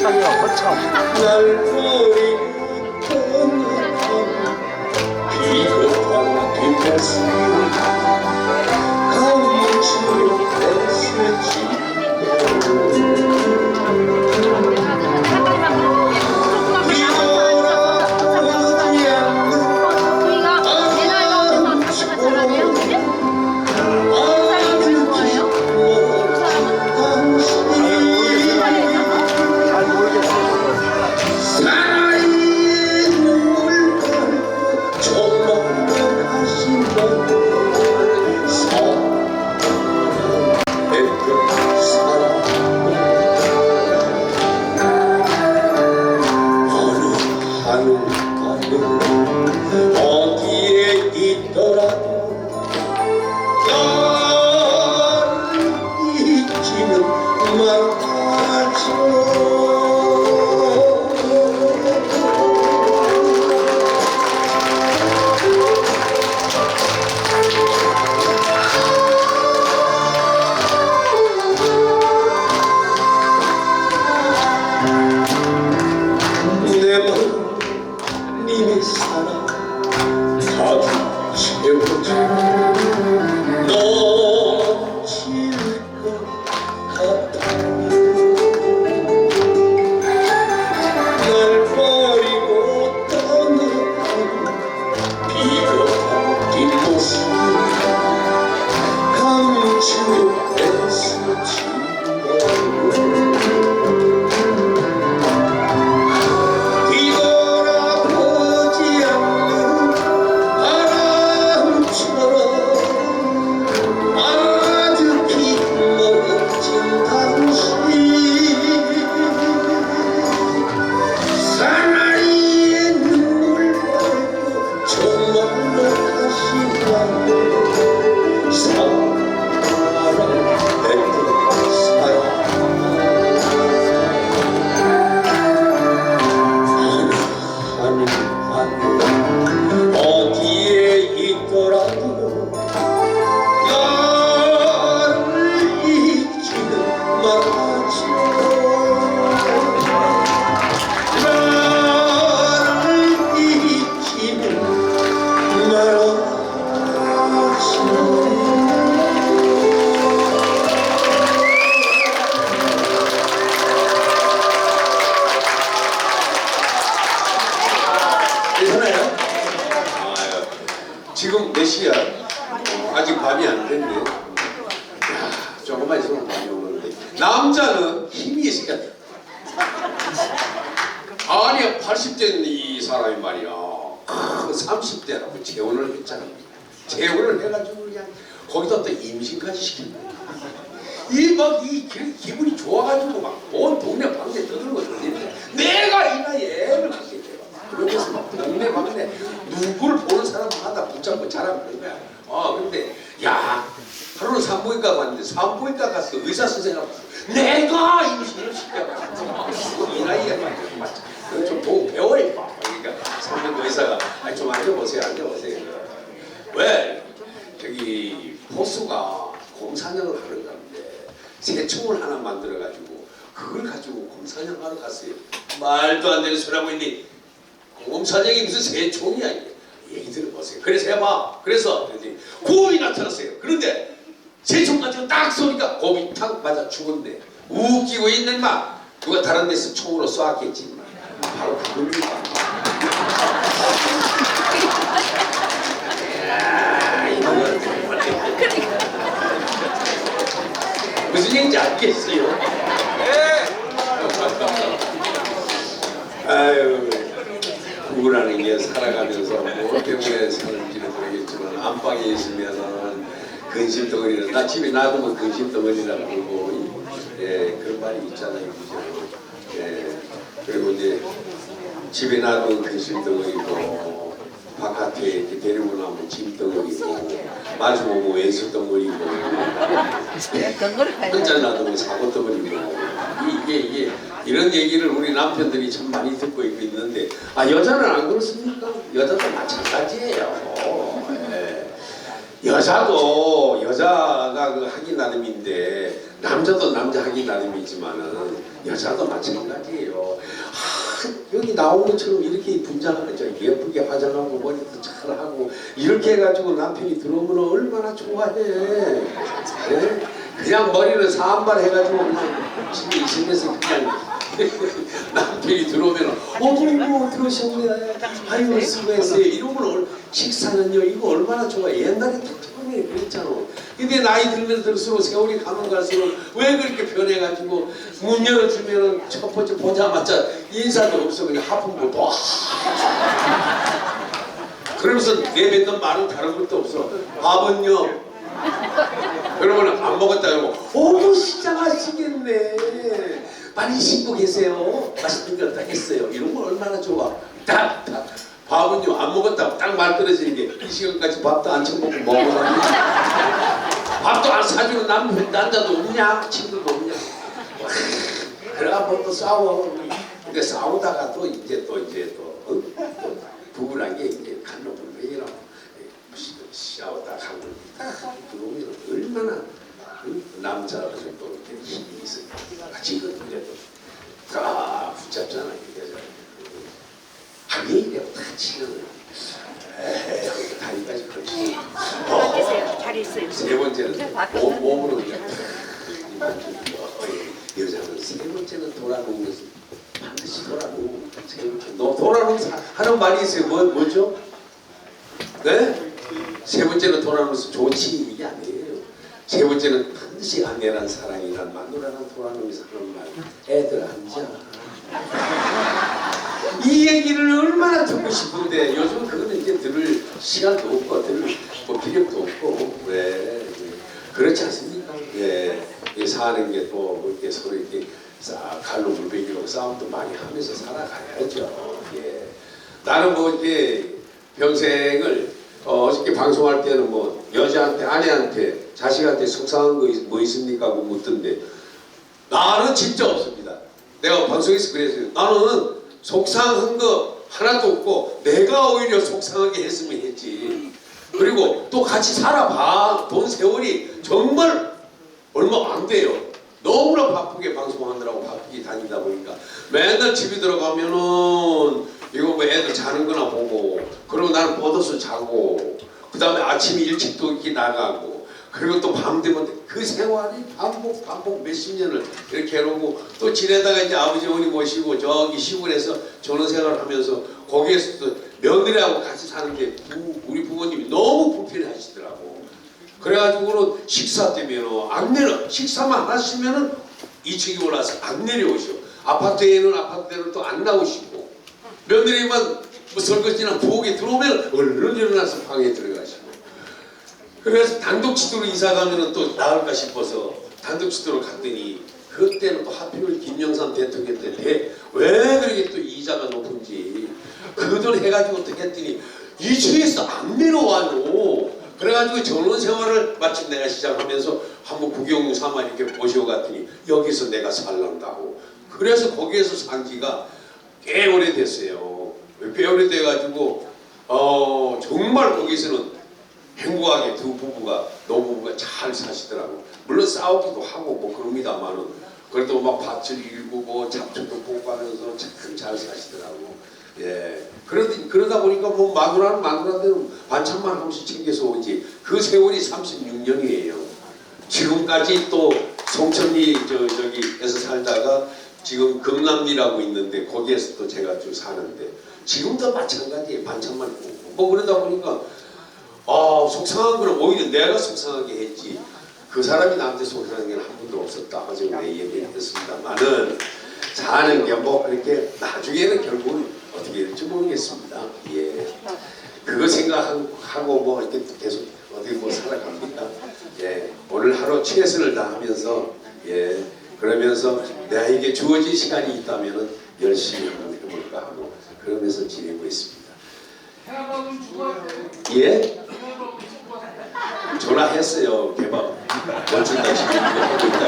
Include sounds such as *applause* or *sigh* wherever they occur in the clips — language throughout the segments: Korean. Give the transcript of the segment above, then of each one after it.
허참이요 허참 날 버리고 떠나간 비겁한 뒷가슴 감추려 애쓰지 잠 가 지금 몇 시야? 어, 아직 밤이 안 됐네. 야, 조금만 있으면 밤이 오는데. 남자는 힘이 있어야 돼. 아니, 80대인 이 사람이 말이야. 그 30대라고 재혼을 했잖아. 재혼을 해가지고 그냥 거기다 또 임신까지 시킨 거야. 이막이 기분이 좋아가지고 막 온 동네 방에 떠들고 그러는데 내가 이 나이에 애를 갖게 돼. 그러면서 막 동네 방네 누구를 보는 사람마다 붙잡고 자랑하는 거야. 아 근데 야 하루는 산부인과 갔는데 산부인과 가서 의사 선생님하고 내가 임신을 시켜가지고 이 나이에 맞죠. 좀 보고 배워야 봐. 그러니까 산부인과 의사가 아니 좀 앉아보세요 앉아보세요. 왜 저기 호수가 공사장을 하는 건데 새총을 하나 만들어 가지고 그걸 가지고 공사장 하러 갔어요. 말도 안 되는 소리 하고 있니? 공사장이 무슨 새총이야 이게. 얘기 들어보세요. 그래서 해봐. 그래서 이제 곰이 나타났어요. 그런데 새총 가지고 딱 쏘니까 곰이 탁 맞아 죽었네. 웃기고 있는 막 누가 다른 데서 총으로 쏘았겠지. 바로 그겁니다. 야, 이거는 무슨 얘기인지 알겠어요? 네. 아유, 게 살아가면서 뭐 때문에 사는지는 모르겠지만 안방에 있으면은 근심 덩어리는 나 집에 놔두면 근심 덩어리라고 그러고 예 그런 말이 있잖아요. 그죠? 예. 그리고 이제 집에 놔두면 근심 덩어리고 바깥에 이렇게 데리고 나오면 짐 덩어리고 마주보면 왼수 덩어리고 혼자 놔두면 사고 덩어리고 이게 이게 이런 얘기를 우리 남편들이 참 많이 듣고 있는데 아 여자는 안 그렇습니까? 여자도 마찬가지예요. 예. 여자도 여자가 그 하기 나름인데 남자도 남자 하기 나름이지만은 여자도 마찬가지예요. 아, 여기 나온 것처럼 이렇게 분장하죠. 예쁘게 화장하고 머리도 잘하고 이렇게 해가지고 남편이 들어오면 얼마나 좋아해. 예? 그냥 머리를 사한발 해가지고 그냥 집에 있으면서 그냥 *laughs* 남편이 들어오면 어머머 들어오셨네. 아이고 수고했어요. 이러면 식사는요 이거 얼마나 좋아. 옛날에 처음에 그랬잖아. 근데 나이 들면 들수록 세월이 가면 갈수록 왜 그렇게 변해가지고 문 열어주면은 첫 번째 보자마자 인사도 없어. 그냥 하품을 봐 그러면서 내뱉는 말은 다른 것도 없어. 밥은요. 여러분은 안 먹었다 이러고 어머 시장 하시겠네 많이 씻고 계세요. 맛있는 거 어떻게 했어요. 이런 거 얼마나 좋아. 딱, 딱. 밥은요 안 먹었다고 딱말 떨어지는 게 이 시간까지 밥도 안 처먹고 먹어가지고 밥도 안 사주는 남, 남자도 없냐 친구도 없냐. 그래가 뭐또 싸워. 근데 싸우다가 또 이제 또 이제 또, 어? 또 부부란 게 이제 간로불명이라고 싸우다 가고 들어오면 얼마나 응? 남자로서 또 이렇게 힘이 있어요. 같이 있거든요. 다 붙잡잖아요. 하기 이래 다 치는 에이 다리까지 앉으세요. 자리 있어요. 세 번째는 몸, 몸으로 그냥. 여자는 세 번째는 돌아놓으면서 반드시 너 돌아놓으면서 하는 말이 있어요. 뭐, 뭐죠? 네? 세 번째는 돌아놓으면서 좋지. 이게 아니에요 세 번째는 반드시 아내란 사랑이란 마누라란 돌아놓으면서 하는 말. 애들 앉아. 이 얘기를 얼마나 듣고 싶은데 요즘 그거는 이제 들을 시간도 없고 들을 뭐 필요도 없고. 네. 그렇지 않습니까? 예, 이 사는 게 또 이렇게 서로 이렇게 싹 갈로 물베기로 싸움도 많이 하면서 살아가야죠. 예, 나는 뭐 이렇게 평생을 어, 어저께 방송할 때는 뭐 여자한테 아내한테 자식한테 속상한 거 뭐 있습니까? 하고 묻던데 나는 진짜 없습니다. 내가 방송에서 그랬어요. 나는 속상한 거 하나도 없고 내가 오히려 속상하게 했으면 했지. 그리고 또 같이 살아봐. 돈 세월이 정말 얼마 안 돼요. 너무나 바쁘게 방송하느라고 바쁘게 다니다 보니까 맨날 집에 들어가면은 이거 뭐 애들 자는 거나 보고 그리고 나는 뻗어서 자고 그 다음에 아침에 일찍 또 이렇게 나가고 그리고 또 밤 되면 그 생활이 반복 반복 몇십 년을 이렇게 해놓고 또 지내다가 이제 아버지 어머니 모시고 저기 시골에서 전원 생활을 하면서 거기에서 또 며느리하고 같이 사는 게 부- 우리 부모님이 너무 불편해하시더라고. 그래가지고는 식사 때문에 안내를 식사만 하시면은 2층에 올라서 안 내려오셔. 아파트에는 아파트대로 또 안 나오시고 며느리만 뭐 설거지나 부엌에 들어오면 얼른 일어나서 방에 들어가시고 그래서 단독치도로 이사 가면은 또 나을까 싶어서 단독치도로 갔더니 그때는 또 하필 김영삼 대통령 때왜 그렇게 또 이자가 높은지 그 돈 해가지고 어떻게 했더니 이층에서 안 내려와요. 그래가지고 전원 생활을 마침 내가 시작하면서 한번 구경 삼아 이렇게 모시고 갔더니 여기서 내가 살란다고. 그래서 거기에서 산 지가 꽤 오래됐어요. 꽤 오래돼가지고 어 정말 거기서는 행복하게 두 부부가 노부부가 잘 사시더라고. 물론 싸우기도 하고 뭐 그럽니다만은 그래도 막 밭을 일구고 잡초도 뽑아가면서 참 잘 사시더라고. 예. 그러다, 그러다 보니까 뭐 마누라는 마누라대로 반찬만 한 번씩 챙겨서 오지. 그 세월이 36년이에요. 지금까지 또 송천리 저 저기에서 살다가 지금 금남리라고 있는데 거기에서 또 제가 좀 사는데 지금도 마찬가지예요. 반찬만 구우고 뭐 그러다 보니까 아 속상한 거는 오히려 내가 속상하게 했지 그 사람이 나한테 속상한 게 한 번도 없었다 어제 내 얘기를 했습니다만은 사는 게뭐 그렇게 나중에는 결국은 어떻게 될지 모르겠습니다. 예. 그거 생각하고 뭐 이렇게 계속 어디 뭐 살아갑니까? 예. 오늘 하루 최선을 다하면서 예. 그러면서 나에게 주어진 시간이 있다면은 열심히 한번 해볼까 하고 그러면서 지내고 있습니다. 예? *laughs* 전화했어요. 개밥 지금 이거 하고 있다.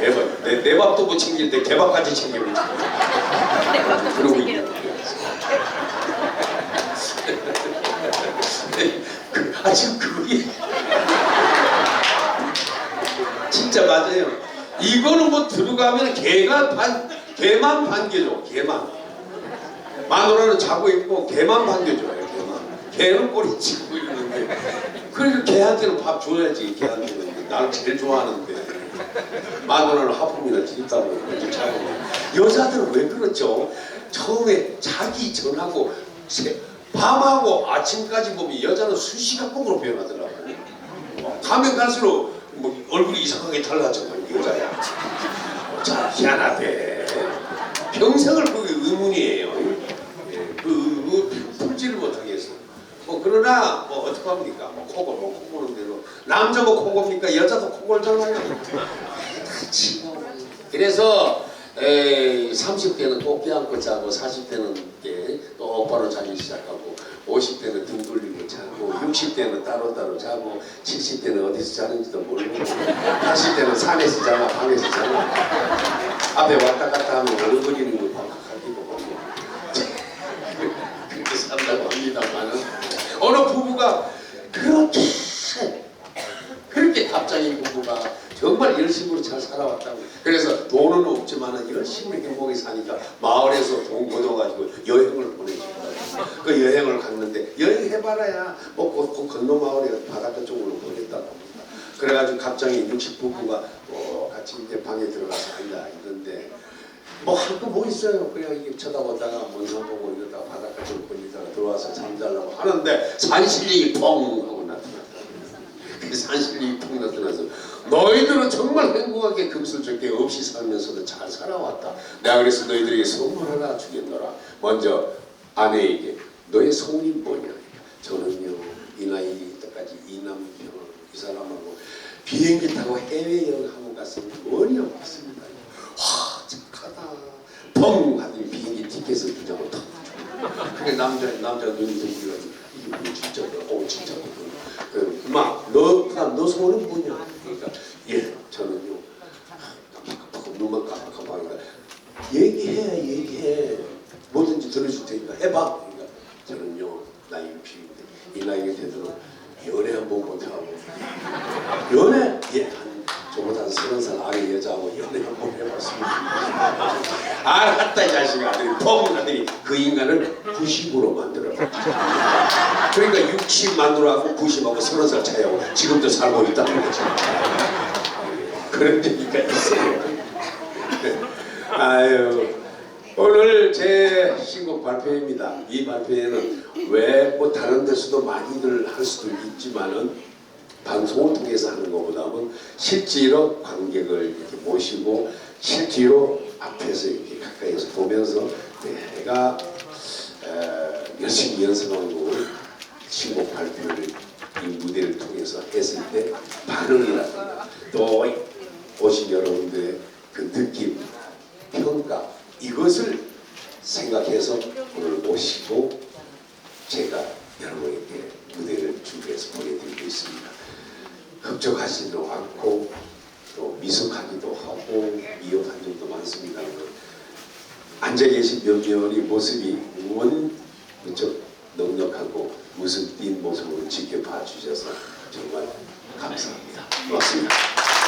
개밥 내, 내 밥도 못 챙길 때 개밥까지 챙기고 있어. 그러고 있는 그, 아 지금 그게 진짜 맞아요. 이거는 뭐 들어가면 개가 반 개만 반겨줘. 개만 마누라는 자고 있고 개만 반겨줘요. 개만 개는 꼬리 치고 있는데 그러니까 개한테는 밥 줘야지. 개한테는 나를 제일 좋아하는데 마누라는 하품이나 드립다고 이렇게 자고 여자들은 왜 그렇죠? 처음에 자기 전하고 새- 밤하고 아침까지 보면 여자는 수시간봉으로 변하더라고요. 어, 가면 갈수록 뭐 얼굴이 이상하게 달라져요 여자야. 참 희한하대. 평생을 그게 의문이에요. 예, 그, 그 풀지를 못하겠어. 뭐 그러나 뭐 어떻게 합니까? 뭐 코골 뭐코 고는 대로 남자 뭐 코골니까 여자도 코골잖아요. 그래서 에이, 30대는 꼭 껴안고 자고 40대는 이렇게 또 오빠로 자기 시작하고 50대는 등 돌리고 자고 60대는 따로따로 자고 70대는 어디서 자는지도 모르고 80대는 산에서 자나 방에서 자나 앞에 왔다 갔다 하면 얼굴이는 거 반각하기도 보고 그렇게 산다고 합니다만은 어느 부부가 그렇게 그렇게 갑자기 부부가 정말 열심으로 잘 살아왔다고 그래서 돈은 없지만 열심히 행복히 사니까 마을에서 돈 걷어가지고 여행을 보내주더라고요 그 여행을 갔는데 여행해봐라야 뭐그 그 건너 마을에 바닷가 쪽으로 보냈다고 합니다. 그래가지고 갑자기 60 부부가 뭐 같이 이제 방에 들어가서 앉아 있는데 뭐할거뭐 있어요? 그냥 이게 쳐다보다가 먼산 보고 이러다가 바닷가 쪽 보니다가 들어와서 잠자려고 하는데 산신령이 펑 하고 나타났다. 그 산신령이 펑 나타나서 너희들은 정말 행복하게 금슬쩍게 없이 살면서도 잘 살아왔다. 내가 그래서 너희들에게 선물 하나 주겠노라. 먼저 아내에게 너의 성이 뭐냐? 저는요 이 나이 때까지 이 남편 이 사람하고 비행기 타고 해외 여행 한번 갔으면 머리 없습니다. 와 착하다. 펑 하더니 비행기 티켓을 주자고 턱. 그게 남자 남자 눈이 동기가지고 이게 뭐 진짜 어 진짜 그 막너 그다음 너 소원은 뭐냐? 그러니까 예 저는요 깜빡깜빡 눈만 깜빡깜빡하니까 얘기해 뭐든지 들어줄 테니까 해봐. 그러니까 저는요 나이 60인데 이 나이가 되도록 연애 한 번 못하고 연애 예 한 저보다 한 서른 살 아래 여자하고 연애 한 번 해봤습니다. *laughs* 알았다 이 자식아. 펑 하더니 그 인간을 90으로 만들어. 그러니까 60 만들어갖고 90하고 서른 살 차이하고 지금도 살고 있다는 거죠. 그런 얘기가 있어요. *laughs* 아유 오늘 제 신곡 발표입니다. 이 발표에는 왜 뭐 다른 데서도 많이들 할 수도 있지만은 방송을 통해서 하는 것보다는 실제로 관객을 이렇게 모시고 실제로 앞에서 이렇게 가까이서 보면서 내가 에, 열심히 연습한 곡을 신곡 발표를 이 무대를 통해서 했을 때 반응이라든가 또 오신 여러분들의 그 느낌, 평가 이것을 생각해서 오늘 모시고 제가 여러분에게 무대를 준비해서 보내드리고 있습니다. 흡족하지도 않고 또 미숙하기도 하고 미흡한 점도 많습니다만 앉아 계신 몇몇의 모습이 원쩍 넉넉하고 무슨 뛴 모습을 지켜봐 주셔서 정말 감사합니다. 고맙습니다.